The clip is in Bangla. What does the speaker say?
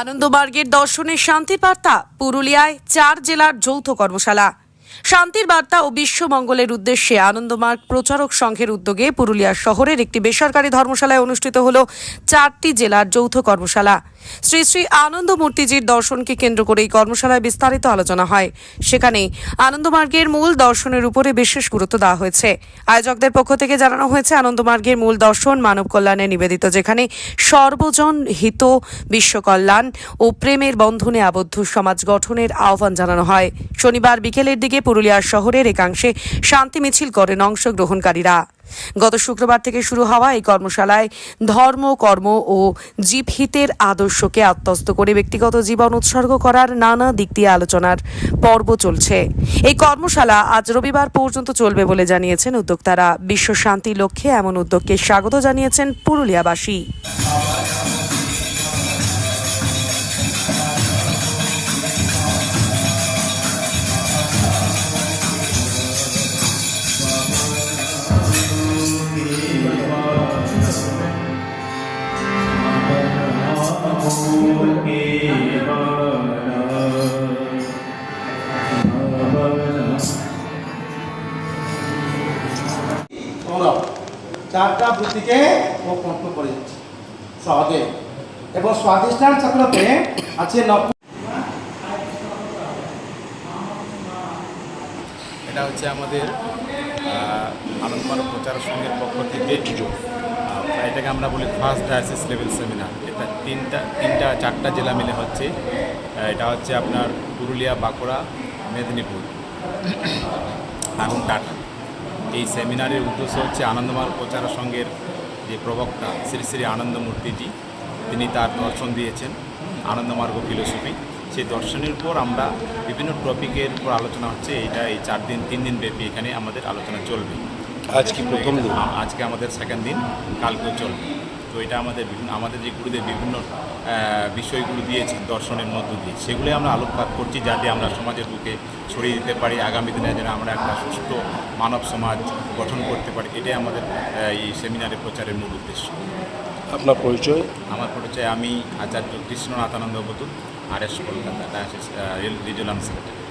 আনন্দমার্গের দর্শনের শান্তির বার্তা পুরুলিয়ায় চার জেলার যৌথ কর্মশালা। শান্তির বার্তা ও বিশ্বমঙ্গলের উদ্দেশ্যে আনন্দমার্গ প্রচারক সংঘের উদ্যোগে পুরুলিয়া শহরের একটি বেসরকারি ধর্মশালায় অনুষ্ঠিত হল চারটি জেলার যৌথ কর্মশালা। শ্রী শ্রী আনন্দ মূর্তিজির দর্শনকে কেন্দ্র করে এই কর্মশালায় বিস্তারিত আলোচনা হয়। সেখানে আনন্দমার্গের মূল দর্শনের উপরে বিশেষ গুরুত্ব দেওয়া হয়েছে। আয়োজকদের পক্ষ থেকে জানানো হয়েছে, আনন্দমার্গের মূল দর্শন মানব কল্যাণে নিবেদিত, যেখানে সর্বজন হিত বিশ্ব কল্যাণ ও প্রেমের বন্ধনে আবদ্ধ সমাজ গঠনের আহ্বান জানানো হয়। শনিবার বিকেলের দিকে পুরুলিয়া শহরের একাংশে শান্তি মিছিল করেন অংশগ্রহণকারীরা। গত শুক্রবার থেকে শুরু হওয়া এই কর্মশালায় ধর্ম, কর্ম ও জীবহিতের আদর্শকে আত্মস্থ করে ব্যক্তিগত জীবন উৎসর্গ করার নানা দিক দিয়ে আলোচনার পর্ব চলছে। এই কর্মশালা আজ রবিবার পর্যন্ত চলবে বলে জানিয়েছেন উদ্যোক্তারা। বিশ্ব শান্তির লক্ষ্যে এমন উদ্যোগকে স্বাগত জানিয়েছেন পুরুলিয়াবাসী। চারটা বৃত্তিকে ও কণ্ঠ করে যাচ্ছে সহজে এবং স্বাধিষ্ঠান চক্রতে আছে নব এটা হচ্ছে আমাদের আহ, আনন্দমানব প্রচার সংঘের পক্ষ থেকে এটাকে আমরা বলি ফার্স্ট ডায়াসিস লেভেল সেমিনার। এটা তিনটা তিনটা চারটা জেলা মিলে হচ্ছে। এটা হচ্ছে আপনার পুরুলিয়া বাঁকুড়া মেদিনীপুর এবং টাটা। এই সেমিনারের উদ্দেশ্য হচ্ছে আনন্দমার্গ প্রচার সংঘের যে প্রবক্তা শ্রী শ্রী আনন্দমূর্তিজি তিনি তার দর্শন দিয়েছেন আনন্দমার্গ ফিলোসফি। সেই দর্শনের উপর আমরা বিভিন্ন টপিকের উপর আলোচনা হচ্ছে এইটা এই চার দিন তিন দিন ব্যাপী এখানে আমাদের আলোচনা চলবে। আজকে প্রথম দিন। আজকে আমাদের সেকেন্ড দিন কালকেও চলবে। তো এটা আমাদের বিভিন্ন আমাদের যে গুরুদেব বিভিন্ন বিষয়গুলো দিয়েছেন দর্শনের মধ্য দিয়ে সেগুলো আমরা আলোকপাত করছি যাতে আমরা সমাজের বুকে ছড়িয়ে দিতে পারি। আগামী দিনে যেন আমরা একটা সুস্থ মানব সমাজ গঠন করতে পারি এটাই আমাদের এই সেমিনারের প্রচারের মূল উদ্দেশ্য। আপনার পরিচয়? আমার পরিচয় আমি Acharya Krishnanath Ananda Batul R S Kolkata diocese regional secretary.